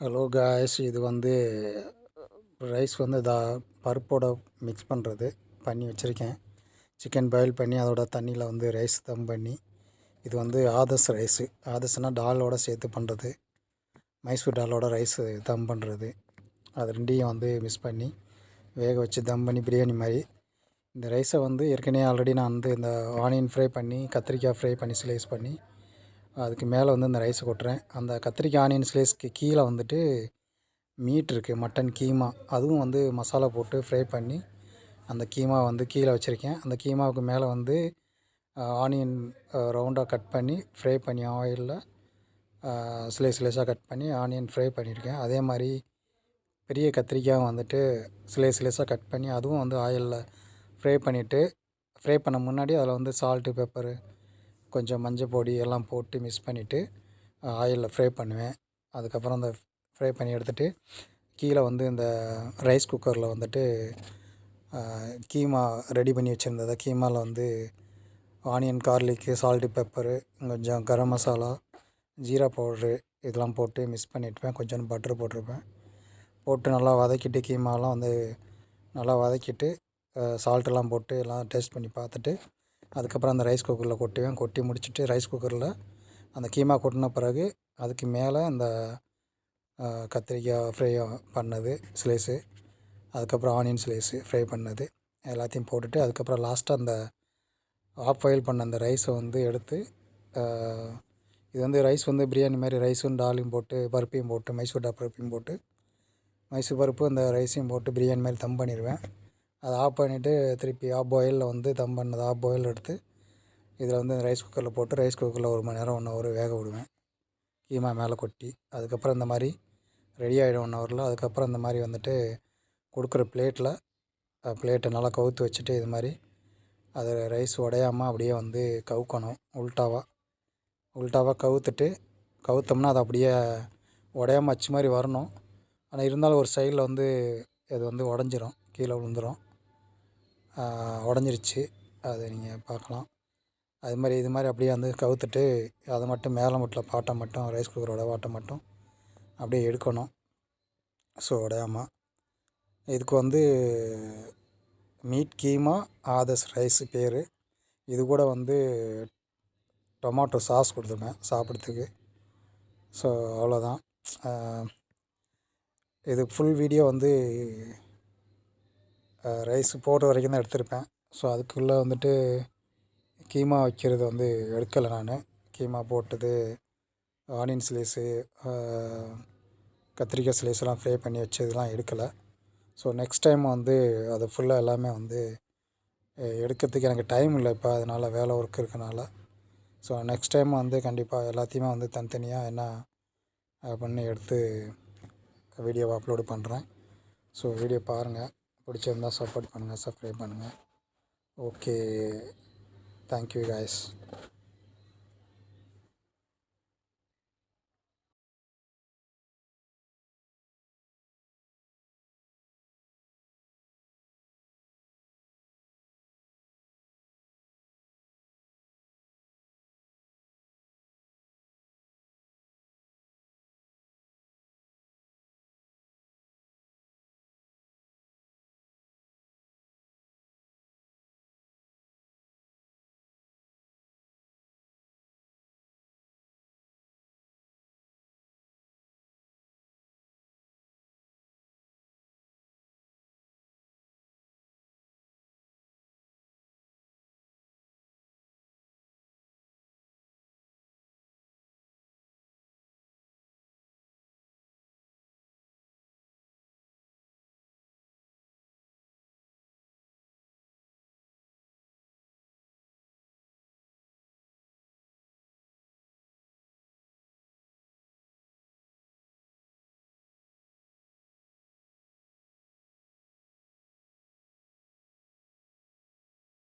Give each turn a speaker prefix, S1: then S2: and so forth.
S1: Hello guys இது வந்து rice வந்து இதா பருப்போட மிக்ஸ் பண்ணுறது பண்ணி வச்சுருக்கேன். சிக்கன் பாயில் பண்ணி அதோட தண்ணியில் வந்து ரைஸ் தம் பண்ணி இது வந்து ஆதர்ஸ் ரைஸு ஆதர்ஸ்னால் டாலோட சேர்த்து பண்ணுறது மைசூர் டாலோட ரைஸு தம் பண்ணுறது அது ரெண்டையும் வந்து மிஸ் பண்ணி வேக வச்சு தம் பண்ணி பிரியாணி மாதிரி. இந்த ரைஸை வந்து ஏற்கனவே ஆல்ரெடி நான் வந்து இந்த ஆனியன் ஃப்ரை பண்ணி கத்திரிக்காய் ஃப்ரை பண்ணி ஸ்லைஸ் பண்ணி அதுக்கு மேலே வந்து இந்த ரைஸ் கொட்டுறேன். அந்த கத்திரிக்காய் ஆனியன் ஸ்லைஸ்க்கு கீழே வந்துட்டு மீட் இருக்குது மட்டன் கீமா. அதுவும் வந்து மசாலா போட்டு ஃப்ரை பண்ணி அந்த கீமா வந்து கீழே வச்சுருக்கேன். அந்த கீமாவுக்கு மேலே வந்து ஆனியன் ரவுண்டாக கட் பண்ணி ஃப்ரை பண்ணி ஆயிலில் ஸ்லைஸ் ஸ்லைஸாக கட் பண்ணி ஆனியன் ஃப்ரை பண்ணியிருக்கேன். அதே மாதிரி பெரிய கத்திரிக்காய் வந்துட்டு ஸ்லைஸ் ஸ்லைஸாக கட் பண்ணி அதுவும் வந்து ஆயிலில் ஃப்ரை பண்ணிவிட்டு ஃப்ரை பண்ண முன்னாடி அதில் வந்து சால்ட்டு பெப்பரு கொஞ்சம் மஞ்சள் பொடி எல்லாம் போட்டு மிக்ஸ் பண்ணிவிட்டு ஆயிலில் ஃப்ரை பண்ணுவேன். அதுக்கப்புறம் அந்த ஃப்ரை பண்ணி எடுத்துகிட்டு கீழே வந்து இந்த ரைஸ் குக்கரில் வந்துட்டு கீமா ரெடி பண்ணி வச்சுருந்ததை கீமாவில் வந்து ஆனியன் கார்லிக்கு சால்ட்டு பெப்பரு கொஞ்சம் கரம் மசாலா ஜீரா பவுட்ரு இதெல்லாம் போட்டு மிக்ஸ் பண்ணியிருப்பேன் கொஞ்சம் பட்ரு போட்டிருப்பேன். போட்டு நல்லா வதக்கிட்டு கீமாலாம் வந்து நல்லா வதக்கிட்டு சால்ட்டெல்லாம் போட்டு எல்லாம் டேஸ்ட் பண்ணி பார்த்துட்டு அதுக்கப்புறம் அந்த ரைஸ் குக்கரில் கொட்டுவேன். கொட்டி முடிச்சுட்டு ரைஸ் குக்கரில் அந்த கீமா கொட்டின பிறகு அதுக்கு மேலே அந்த கத்திரிக்காய் ஃப்ரை பண்ணது ஸ்லைஸு அதுக்கப்புறம் ஆனியன் ஸ்லைஸு ஃப்ரை பண்ணது. எல்லாத்தையும் போட்டுட்டு அதுக்கப்புறம் லாஸ்ட்டாக அந்த ஆஃப் பாயில் பண்ண அந்த ரைஸை வந்து எடுத்து இது வந்து ரைஸ் வந்து பிரியாணி மாதிரி ரைஸும் டாலையும் போட்டு பருப்பையும் போட்டு மைசூர் டா பருப்பையும் போட்டு மைசூர் பருப்பு அந்த ரைஸையும் போட்டு பிரியாணி மாதிரி தம் பண்ணிடுவேன். அதை ஆஃப் பண்ணிவிட்டு திருப்பி ஆஃப் பாயிலில் வந்து தம் பண்ணது ஆஃப் பாயில் எடுத்து இதில் வந்து ரைஸ் குக்கரில் போட்டு ரைஸ் குக்கரில் ஒரு மணி நேரம் ஒன் ஹவர் வேக விடுவேன். கீமா மேலே கொட்டி அதுக்கப்புறம் இந்த மாதிரி ரெடி ஆகிடும் ஒன் ஹவரில் அதுக்கப்புறம் இந்த மாதிரி வந்துட்டு கொடுக்குற பிளேட்டில் பிளேட்டை நல்லா கவுத்து வச்சுட்டு இது மாதிரி அது ரைஸ் உடையாமல் அப்படியே வந்து கவுக்கணும் உல்ட்டாவாக உல்ட்டாவாக கவுத்துட்டு கவுத்தோம்னா அது அப்படியே உடையாமல் அச்சு மாதிரி வரணும். ஆனால் இருந்தாலும் ஒரு சைடில் வந்து இது வந்து உடஞ்சிரும் கீழே விழுந்துடும் உடஞ்சிருச்சு. அதை நீங்கள் பார்க்கலாம். அது மாதிரி இது மாதிரி அப்படியே வந்து கவுத்துட்டு அதை மட்டும் மேலே மட்டும் பாட்டை மட்டும் ரைஸ் குக்கரோட வாட்டை மட்டும் அப்படியே எடுக்கணும். ஸோ உடையாமல் இதுக்கு வந்து மீட் கீமா ஆதர்ஸ் ரைஸ் பேர். இது கூட வந்து டொமாட்டோ சாஸ் கொடுத்துருக்கேன் சாப்பிட்றதுக்கு. ஸோ அவ்வளோதான் இது ஃபுல் வீடியோ வந்து ரைஸ் போடுற வரைக்கும் தான் எடுத்திருப்பேன். ஸோ அதுக்குள்ளே வந்துட்டு கீமா வைக்கிறது வந்து எடுக்கலை நான். கீமா போட்டது ஆனியன் ஸ்லைஸு கத்திரிக்காய் ஸ்லைஸ்லாம் ஃப்ரை பண்ணி வச்சதுலாம் எடுக்கலை. ஸோ நெக்ஸ்ட் டைம் வந்து அதை ஃபுல்லாக எல்லாமே வந்து எடுக்கிறதுக்கு எனக்கு டைம் இல்லை இப்போ. அதனால் வேலை ஒர்க் இருக்கனால. ஸோ நெக்ஸ்ட் டைம் வந்து கண்டிப்பாக எல்லாத்தையுமே வந்து தனித்தனியாக என்ன பண்ணி எடுத்து வீடியோவை அப்லோடு பண்ணுறேன் ஸோ வீடியோ பாருங்கள் பிடிச்சிருந்தா சப்போர்ட் பண்ணுங்கள் சப்ஸ்கிரைப் பண்ணுங்கள் ஓகே தேங்க்யூ காய்ஸ்